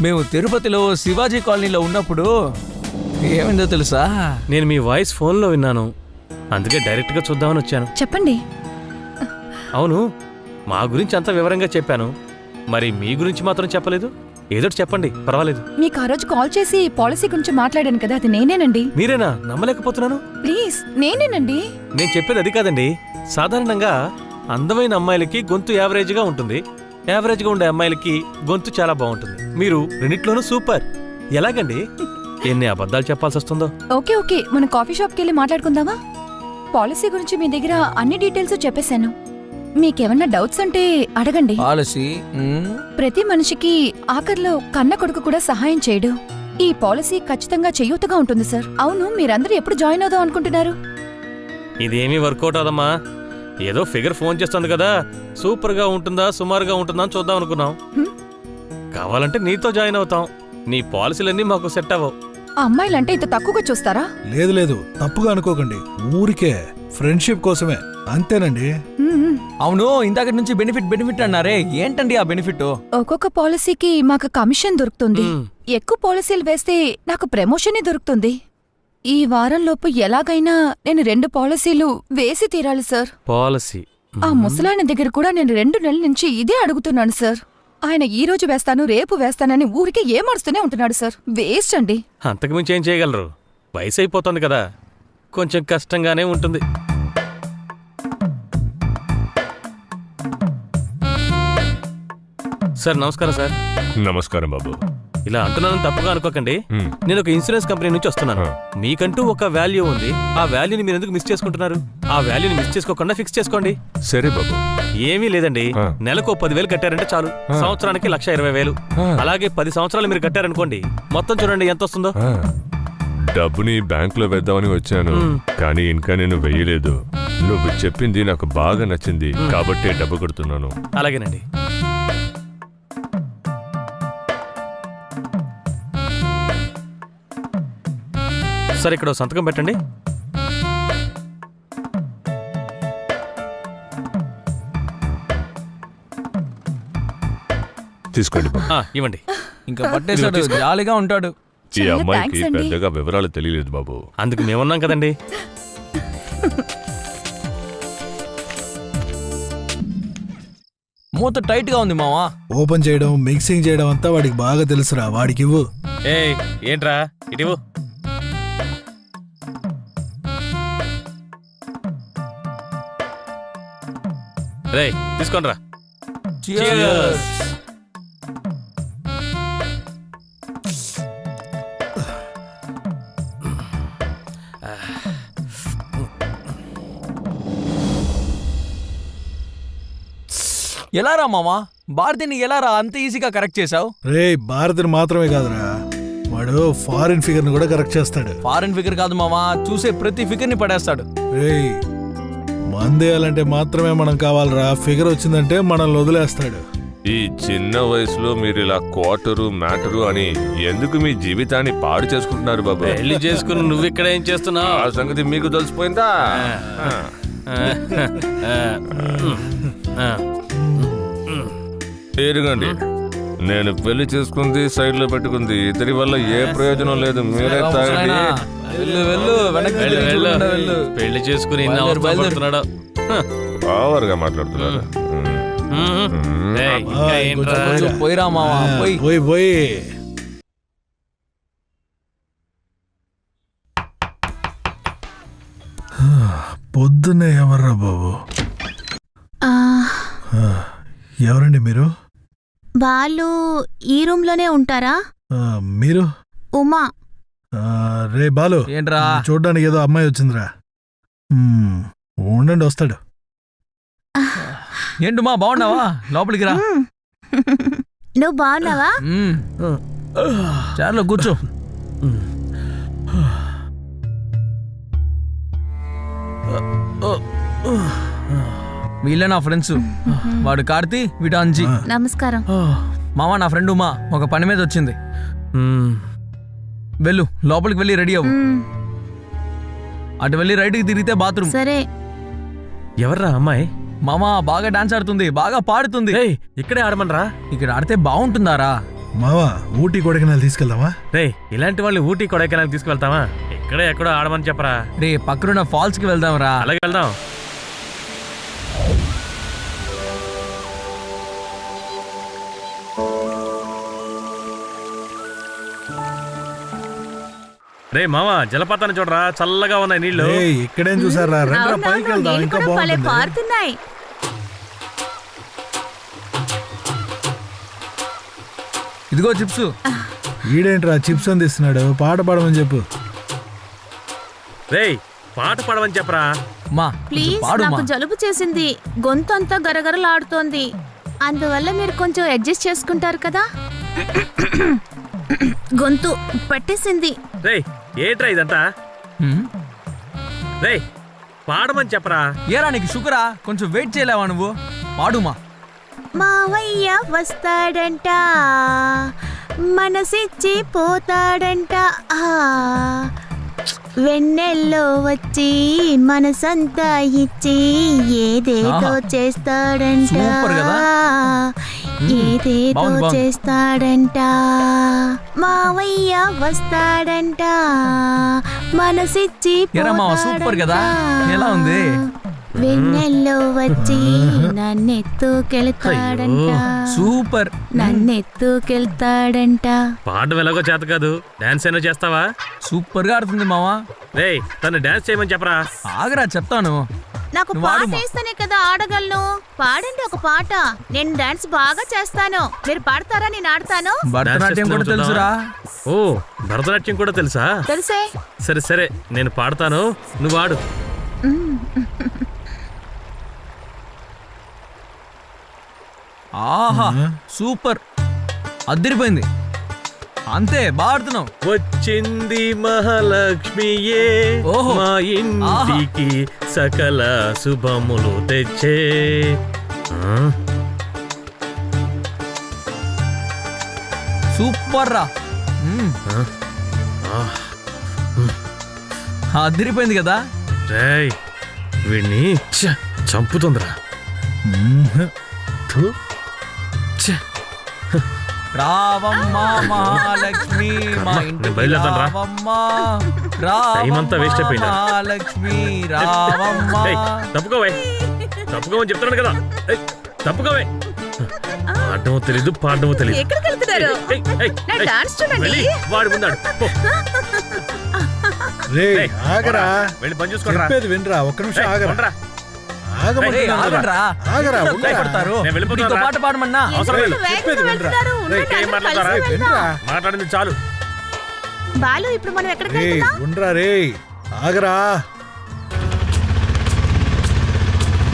మేము తిరుపతిలో శివాజీ కాలనీలో ఉన్నప్పుడు ఏమైందో తెలుసా? నేను మీ వాయిస్ ఫోన్లో విన్నాను. అందుకే డైరెక్ట్గా చూద్దామని వచ్చాను. చెప్పండి. అవును మా గురించి అంత వివరంగా చెప్పాను. మరి మీ గురించి మాత్రం చెప్పలేదు? ఏదోటి చెప్పండి పర్వాలేదు. మీకు ఆ రోజు కాల్ చేసి పాలసీ గురించి మాట్లాడాను కదా అది నేనేనండి. మీరేనా? నమ్మలేకపోతున్నాను. ప్లీజ్ నేనేనండి. నేను చెప్పేది అది కాదండి. సాధారణంగా అందమైన అమ్మాయిలకి గొంతు యావరేజ్గా ఉంటుంది. యావరేజ్గా ఉండే అమ్మాయిలకి గొంతు చాలా బాగుంటుంది. మీరు రెండిట్లోనూ సూపర్. ఎలాగండి? ఎన్ని అబద్ధాలు చెప్పాల్సి వస్తుందో. Okay okay. మనం కాఫీ షాప్కి వెళ్ళి మాట్లాడుకుందామా? పాలసీ గురించి మీ దగ్గర అన్ని డీటెయిల్స్ చెప్పేశాను. మీకేమన్నా డౌట్స్ ఉంటే అడగండి. పాలసీ? మ్మ్, ప్రతి మనిషికి ఆఖర్లో కన్న కొడుకు కూడా సహాయం చేయడు. ఈ పాలసీ ఖచ్చితంగా చేయూతగా ఉంటుంది సార్. అవును మీరందరూ ఎప్పుడు జాయిన్ అవుదాం అనుకుంటున్నారు? ఇదేమీ వర్కౌట్ అవదమ్మా ఏదో ఫిగర్ ఫోన్ చేస్తుంది కదా. సూపర్గా ఉంటుందా సుమారుగా ఉంటుందా అని చూద్దాం అనుకున్నాం. కావాలంటే నీతో జాయిన్ అవుతాం. నీ పాలసీలన్నీ మాకు సెట్ అవ్వవు. ఆ అమ్మాయిలంటే ఇంత తక్కువగా చూస్తారా? లేదు లేదు. తప్పుగా అనుకోకండి. ఊరికే ఫ్రెండ్షిప్ కోసమే. అంతేనండి. అవును ఇందాక నుంచి బెనిఫిట్ బెనిఫిట్ అన్నారే. ఏంటండి ఆ బెనిఫిట్? ఒక్కొక్క పాలసీకి మాకు కమిషన్ దొరుకుతుంది. ఎక్కువ పాలసీలు వేస్తే నాకు ప్రమోషనే దొరుకుతుంది. ఈ వారంలోపు ఎలాగైనా నేను రెండు పాలసీలు వేసి తీరాలి సార్. పాలసీ. ఆ ముసలాయన దగ్గర కూడా నేను రెండు నెలల నుంచి ఇదే అడుగుతున్నాను సార్. ఆయన ఈ రోజు వేస్తాను రేపు వేస్తానని ఊరికే ఏమరుస్తూనే ఉంటున్నాడు సార్. వేస్ట్ అండి. అంతకు మించి ఏం చేయగలరు? వయసు అయిపోతుంది కదా. కొంచెం కష్టంగానే ఉంటుంది. సార్ నమస్కారం సార్. నమస్కారం బాబు. ఇలా అంటున్నాను తప్పుగా అనుకోకండి. నేను ఒక ఇన్సూరెన్స్ కంపెనీ నుంచి వస్తున్నాను. మీకంటూ ఒక వాల్యూ ఉంది. ఆ వాల్యూని మీరు ఎందుకు మిస్ చేసుకుంటున్నారు? ఆ వాల్యూని మిస్ చేసుకోకుండా ఫిక్స్ చేసుకోండి. సరే బాబు. ఏమీ లేదండి. ఆ. నెలకు ఓ పదివేలు కట్టారంటే చాలు. సంవత్సరానికి లక్ష ఇరవై వేలు. ఆ. అలాగే పది సంవత్సరాలు మీరు కట్టారనుకోండి మొత్తం చూడండి ఎంత వస్తుందో. ఆ, డబ్బుని బ్యాంకులో వేద్దామని వచ్చాను. కానీ ఇంకా నేను వెయ్యలేదు నువ్వు చెప్పింది నాకు బాగా నచ్చింది. కాబట్టే డబ్బు కొడుతున్నాను. అలాగేనండి. సరే ఇక్కడ సంతకం పెట్టండి. తీసుకోండి బాబు ఆ, ఇవ్వండి. ఇంకా పట్టేశాడు జాలీగా ఉంటాడు. ఈ చాలా అమ్మాయికి అండి. పెద్దగా వివరాలు తెలియలేదు బాబు. అందుకు మేమున్నాం కదండి. మూత టైట్గా ఉంది మావా. ఓపెన్ చేయడం మిక్సింగ్ చేయడం అంతా వాడికి బాగా తెలుసురా. వాడికి ఇవ్వు. ఏయ్ ఏంట్రా? ఇటివు తీసుకోండిరా. Cheers. ఎలా రా మామా? భారతిని ఎలా రా అంత ఈజీగా కరెక్ట్ చేసావు రే భారతిని మాత్రమే కాదురా. వాడు ఫారిన్ ఫిగర్ని కూడా కరెక్ట్ చేస్తాడు. ఫారెన్ ఫిగర్ కాదు మామా చూసే ప్రతి ఫిగర్ని పడేస్తాడు. రేయ్ మందేయాలంటే మాత్రమే మనం కావాలరా. ఫిగర్ వచ్చిందంటే మనల్ని వదిలేస్తాడు. ఈ చిన్న వయసులో మీరు ఇలా క్వార్టరు మ్యాటరు అని ఎందుకు మీ జీవితాన్ని పాడు చేసుకుంటున్నారు బాబు? పెళ్ళి చేసుకుని నువ్వు ఇక్కడ ఏం చేస్తున్నావు? ఆ సంగతి మీకు తెలిసిపోయిందా? ఎరుగండి నేను పెళ్ళి చేసుకుంది సైడ్లో పెట్టుకుంది. ఇద్దరి వల్ల ఏ ప్రయోజనం లేదు. మీరే తాగండి. వెళ్ళు వెళ్ళు వెనక్కి వెళ్ళు, తిరిగి వెళ్ళు. చూడకుండా వెళ్ళు పెళ్ళి చేసుకుని ఇన్ని బయలుదేరు, అవస్థలు బయలుదేరు. పడుతున్నాడు హ. ఓవర్గా మాట్లాడుతున్నారు మ్మ్. మ్మ్. ఏయ్, ఆ, ఇంకా ఇంకొంచెం ఏంట్రా? కొంచెం పోయిరా మావా పోయి పోయి పోయి పొద్దున్నే ఎవర్రా బాబు ఆ, ఎవరండి మీరు వాళ్ళు ఈ రూమ్లోనే ఉంటారా ఆ, మీరు ఉమా రే బాలు ఏంట్రా? చూడ్డానికి ఏదో అమ్మాయి వచ్చిందిరా. మ్మ్, ఉండండి వస్తాడు. ఏంటి మా బాగున్నావా? లోపలికి రా. నువ్వు బాగున్నావా? మ్మ్. చైర్లో కూర్చో. వీళ్ళే నా ఫ్రెండ్స్. వాడు కార్తీ వీడు అంజీ. నమస్కారం. మామ నా ఫ్రెండ్ ఉమా ఒక పని మీద వచ్చింది. మ్మ్. వెళ్ళు లోపలికి వెళ్ళి రెడీ అవ్వు. అటు వెళ్ళి రైట్కి తిరిగితే బాత్రూమ్. సరే. ఎవర్రా అమ్మాయి? మామ బాగా డాన్స్ ఆడుతుంది బాగా పాడుతుంది. ఏయ్, ఇక్కడే ఆడమనరా? ఇక్కడ ఆడితే బాగుంటుందారా? మావా ఊటీ కొడైకెనాల్ తీసుకెళ్దామా? రే ఇలాంటి వాళ్ళు ఊటీ కొడైకెనాల్ తీసుకువెళ్తావా ఇక్కడే ఎక్కడో ఆడమని చెప్పరా. రే పక్కనున్న ఫాల్స్కి వెళ్దాం రా అలాగే వెళ్దాం. రే మామ జలపాతాన్ని చూడరా చల్లగా ఉన్నాయి నీళ్ళు. ఏయ్, ఇక్కడేం చూసారా రండి పైకి వెళ్దాం ఇంకా ఇదిగో చిప్స్. ఈడేంట్రా చిప్స్ అందిస్తున్నాడు పాట పాడమని చెప్పు. రేయ్ పాట పాడమని చెప్పరా? మా ప్లీజ్ పాడు మా. నాకు జలుబు చేసింది. గొంతు అంతా గరగరలాడుతోంది. అందువల్ల మీరు కొంచెం అడ్జస్ట్ చేసుకుంటారు కదా? గొంతు పట్టేసింది. రేయ్ ఏంట్రా ఇదంతా? రేయ్ పాడమని చెప్పరా? ఏరా నీకు షుగరా? కొంచెం వెయిట్ చేయలేవా నువ్వు? పాడుమా. మావయ్య వస్తాడంట మనసిచ్చి పోతాడంట. ఆ వెన్నెల్లో వచ్చి మనసంతా ఇచ్చి ఏదేదో. చేస్తాడంట? ఏదేదో. చేస్తాడంట మావయ్య వస్తాడంట మనసిచ్చి సూపర్ కదా? ఎలా ఉంది? వెన్నెల్లో వచ్చి నన్నెత్తుకెళ్తాడంట సూపర్. నన్నెత్తుకెళ్తాడంట పాడడం ఎలాగో చేత కాదు. డాన్స్ అయినా చేస్తావా? సూపర్గా ఆడుతుంది మావా. రేయ్ తను డాన్స్ చేయమని చెప్పరా? ఆగరా చెప్తాను. నాకు పాట. వేస్తేనే కదా ఆడగలను. పాడండి ఒక పాట. నేను డాన్స్ బాగా చేస్తాను. మీరు పాడతారా నేను ఆడతాను? భరతనాట్యం కూడా తెలుసురా. ఓ భరతనాట్యం కూడా తెలుసా? తెలుసే. సరే సరే నేను పాడతాను. నువ్వు ఆడు. ఆహా సూపర్. అదిరిపోయింది అంతే బాగా ఆడుతున్నావు. వచ్చింది మహాలక్ష్మియే. మా ఇంటికి సకల శుభములు తెచ్చే? సూపర్ రా. అదిరిపోయింది కదా? వీడిని చంపుతుందిరా. రావమ్మ మహాలక్ష్మి మా ఇంటికి రా. రావమ్మ. టైం అంతా waste రావమ్మ అయిపోయిందా? మహాలక్ష్మి రావమ్మ. ఏయ్, తప్పుకోవే. తప్పుకోమని చెప్తున్నాను కదా. ఏయ్, తప్పుకోవే. పాడటమో తెలీదు పాడటమో తెలీదు. ఎక్కడికి వెళ్తున్నారు? ఏయ్, ఏయ్, నా ఏయ్, డాన్స్ చూడండి. వెళ్ళి వాడి ముందాడు పో. రేయ్ ఏయ్, ఆగరా. వెళ్ళి పని చూసుకోండి చెప్పేది వినరా. ఒక్క నిమిషం ఆగరా. ఏయ్, ఆగమంటున్నాను రా. ఆగండ్రా. ఆగరా ఎందుకు ఉండరా. భయపడతారు నేను వెళ్ళిపోతాను నీతో రా. పాట పాడమన్నా అవసరం లేదు. ఎందుకు చెప్పేది వేగంగా వినరా. వెళ్తున్నారు? రేయ్, ఏం మాట్లాడతారా? వినరా మాట్లాడింది చాలు బాలు ఇప్పుడు మనం ఎక్కడికి రేయ్ వెళ్తున్నాం ఉండరా రేయ్ ఆగరా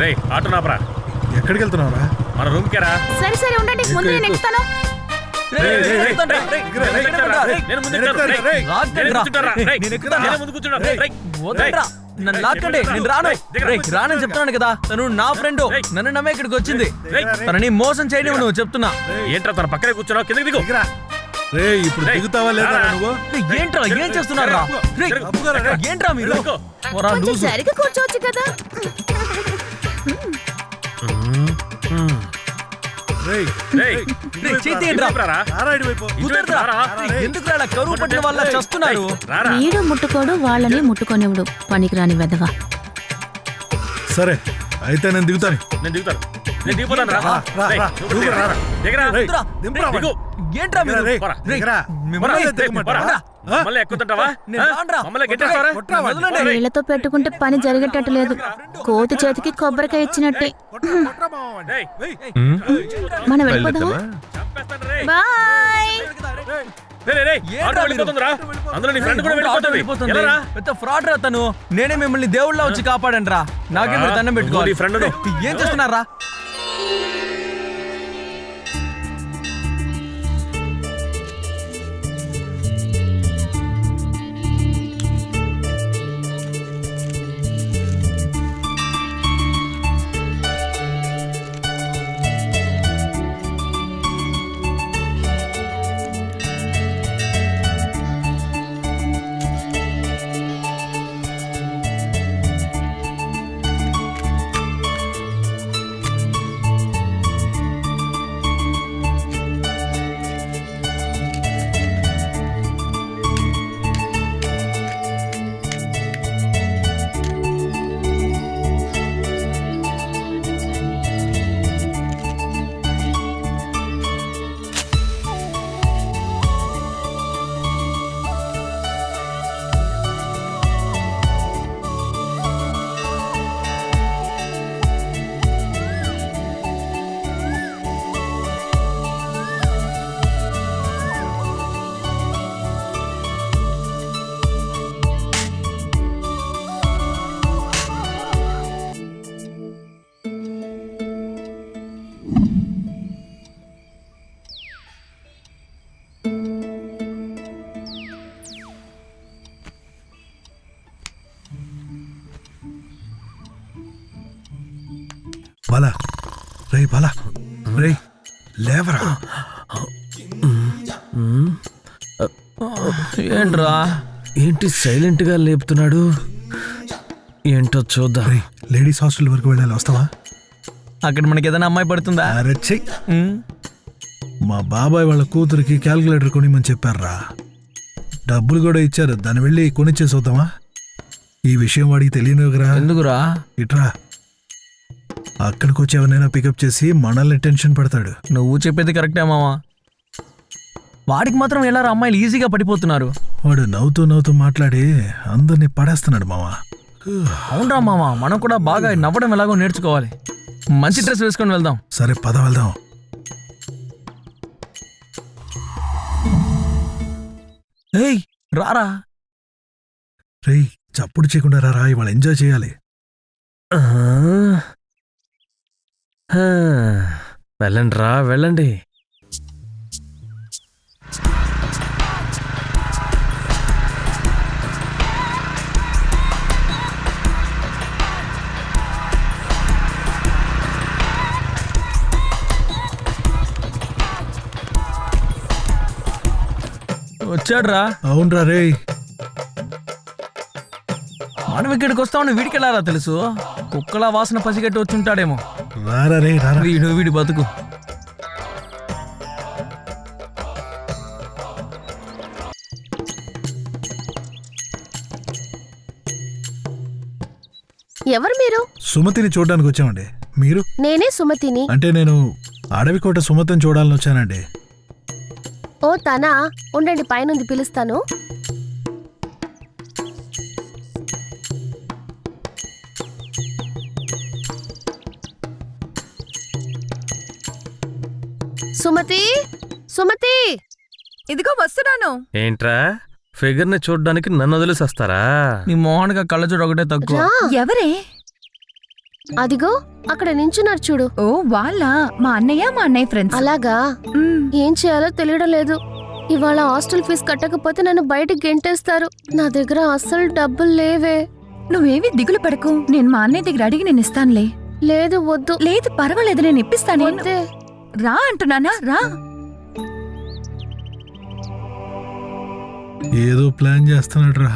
రే ఆటో నాపరా ఎక్కడికి వెళ్తున్నావురా మన రూమ్ కేరా సరే సరే ఉండండి ముందు నేను ఎక్కు. ఎక్కుతాను రేయ్, రేయ్, రేయ్, రేయ్, ఎక్కుతానురా, రేయ్, రేయ్, రేయ్, రేయ్, ఎక్కుతానురా, రేయ్, నేను ముందు నేను రేయ్. రేయ్. రా. రేయ్, రా. ముందు కూర్చున్నా. రేయ్, రేయ్, వదలండ్రా. నన్ను లాక్కండి. నేను రాను. రేయ్, రానని చెప్తున్నాను కదా. తను నా ఫ్రెండ్. నన్ను నమ్మే ఇక్కడికి వచ్చింది. తనని మోసం చేయడం నువ్వు చెప్తున్నా. ఏంట్రా తన పక్కనే కూర్చున్నావు? కిందకి దిగు. రేయ్ ఇప్పుడు దిగుతావా లేదా. నువ్వు? ఏంట్రా ఏం చేస్తున్నారా. ఏంట్రా మీరు? జరుగు. కూర్చోవచ్చు కదా. ఎందుకురా ఇలా కరువు పట్టిన వాళ్ళ చస్తున్నారు రారా. వీడు ముట్టుకోడు వాళ్ళని ముట్టుకోనివ్వడు. పనికిరాని వెదవ సరే అయితే నేను దిగుతాను. నేను నేను దిగిపోతాను రా. దిగరా. దిగరా. దిగురా. ఏంట్రా మీరు? దిగరా. మిమ్మల్ని ఎక్కుతుంటావా. మమ్మల్ని గెట్టేస్తారా. వీళ్ళతో పెట్టుకుంటే పని జరిగేటట్టు లేదు కోతి చేతికి కొబ్బరికాయ ఇచ్చినట్టే. మనం రేయ్. బాయ్. ఫ్రెండ్? పెద్ద రా తను. నేనే మిమ్మల్ని దేవుళ్ళ వచ్చి కాపాడండి రా నాకే మీరు దండం పెట్టుకోవాలి. ఏం చేస్తున్నారా? రే లేవరా. ఏంట్రా? ఏంటి సైలెంట్గా లేపుతున్నాడు? ఏంటో చూద్దాం. లేడీస్ హాస్టల్ వరకు వెళ్ళాలి వస్తావా? అక్కడ మనకి ఏదైనా అమ్మాయి పడుతుందా? అరచ్చే మా బాబాయ్ వాళ్ళ కూతురికి క్యాల్కులేటర్ కొనిమని చెప్పారా? డబ్బులు కూడా ఇచ్చారు దాన్ని వెళ్ళి కొనిచ్చేసి వద్దామా ఈ విషయం వాడికి తెలియను ఎందుకురా? ఇట్రా. అక్కడికి వచ్చి ఎవరినైనా పికప్ చేసి మనల్ని టెన్షన్ పెడతాడు. నువ్వు చెప్పేది కరెక్టే మావా? వాడికి మాత్రం ఎలా అమ్మాయిలు ఈజీగా పడిపోతున్నారు? వాడు నవ్వుతూ నవ్వుతూ మాట్లాడి అందరినీ పడేస్తున్నాడు మావా. అవునరా మామ మనం కూడా బాగా నవ్వడం ఎలాగో నేర్చుకోవాలి. మంచి డ్రెస్ వేసుకొని వెళ్దాం. సరే పద వెళ్దాం. ఏయ్ రారా. రేయ్ చప్పుడు చేయకుండా రా ఇవాళ ఎంజాయ్ చేయాలి. వెళ్ళండి రా వెళ్ళండి. వచ్చాడురా. అవునరా రేయ్ మనం ఇక్కడికి వస్తామని వీడికి వెళ్ళారా తెలుసు? కుక్కలా వాసన పసిగట్టి వచ్చుంటాడేమో రారా రే రారా వీడు వీడి బతుకు. ఎవరు మీరు? సుమతిని చూడడానికి వచ్చామండి. మీరు? నేనే సుమతిని. అంటే నేను అడవికోట సుమతిని చూడాలని వచ్చానండి. ఓ తనా? ఉండండి పైనుంది పిలుస్తాను. సుమతి? సుమతి? ఇదిగో వస్తున్నాను. ఏంట్రా? ఫిగర్ని చూడడానికి నన్ను వదిలేసి వస్తారా నీ మోహన్గా కళ్ళజోడు ఒకటే తక్కువ. రా. ఎవరే? అదిగో అక్కడ నించున్నారు చూడు. ఓ వాళ్ళ మా అన్నయ్య మా అన్నయ్య ఫ్రెండ్స్ అలాగా. ఏం చేయాలో తెలియడం లేదు. ఇవాళ హాస్టల్ ఫీజు కట్టకపోతే నన్ను బయటికి గెంటేస్తారు. నా దగ్గర అస్సలు డబ్బులు లేవే. నువ్వేవి దిగులు పడకు. నేను మా అన్నయ్య దగ్గర అడిగి నేను ఇస్తానులే. లేదు వద్దు. లేదు పర్వాలేదు నేను ఇప్పిస్తాను. వద్దే. రా అంటున్నానా? రా. ఏదో ప్లాన్ చేస్తున్నాడు రా.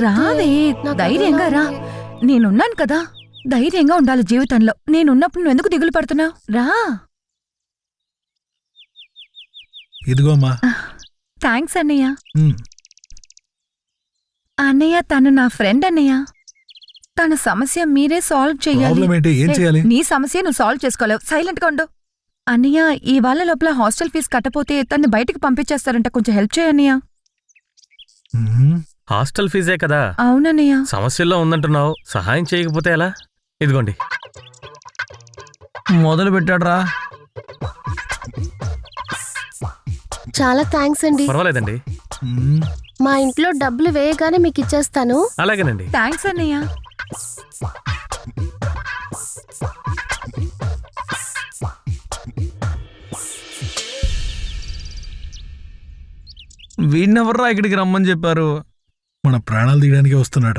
రావే ధైర్యంగా రా. నేనున్నాను కదా. ధైర్యంగా ఉండాలి జీవితంలో. నేనున్నప్పుడు నువ్వు ఎందుకు దిగులు పడుతున్నావు? రా. ఇదిగోమ్మా థ్యాంక్స్ అన్నయ్య. ఉమ్, అన్నయ్య తను నా ఫ్రెండ్ అన్నయ్య. తన సమస్య మీరే సాల్వ్ చెయ్యాలి ఏంటి? ఏ, చేయాలి? నీ సమస్య నువ్వు సాల్వ్ చేసుకోలేవు. సైలెంట్గా ఉండు. అన్నయ్య ఈ వాళ్ళ లోపల హాస్టల్ ఫీజు కట్టపోతే తన్ని బయటికి పంపించేస్తారంట. కొంచెం హెల్ప్ చేయన్నయ్య హాస్టల్ ఫీజే కదా? అవునన్నయ్య. సమస్యల్లో ఉందంటున్నావు. సహాయం చేయకపోతే ఎలా? ఇదిగోండి. మొదలు పెట్టాడురా. చాలా థ్యాంక్స్ అండి. పర్వాలేదండి. మా ఇంట్లో డబ్బులు వేయగానే మీకు ఇచ్చేస్తాను. అలాగేనండి. థ్యాంక్స్ అన్నయ్య. వీడినెవర్రా ఇక్కడికి రమ్మని చెప్పారు? మన ప్రాణాలు తీయడానికి వస్తున్నాడు